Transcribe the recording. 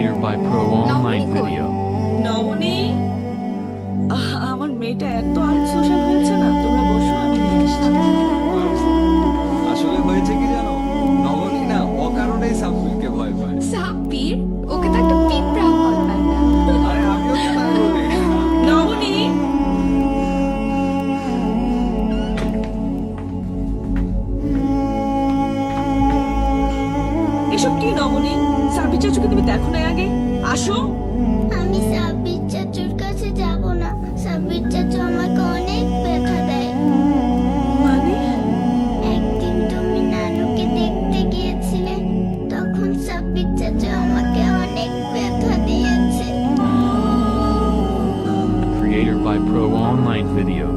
creator by Pro Online Video. নবনী আহ, আমার মেয়েটা এত আর এসব কি নমনি সাবির চাচুকে তুমি দেখো না আগে? আসো। আমি সাব্বির চাচুর কাছে যাব না। সাব্বির চাচু আমাকে অনেক ব্যথা দেয়। মানে? একদিন তুমি নানুকে দেখতে গিয়েছিলে তখন সাব্বির চাচু আমাকে অনেক ব্যথা দিয়েছে। Creator by Pro Online Video.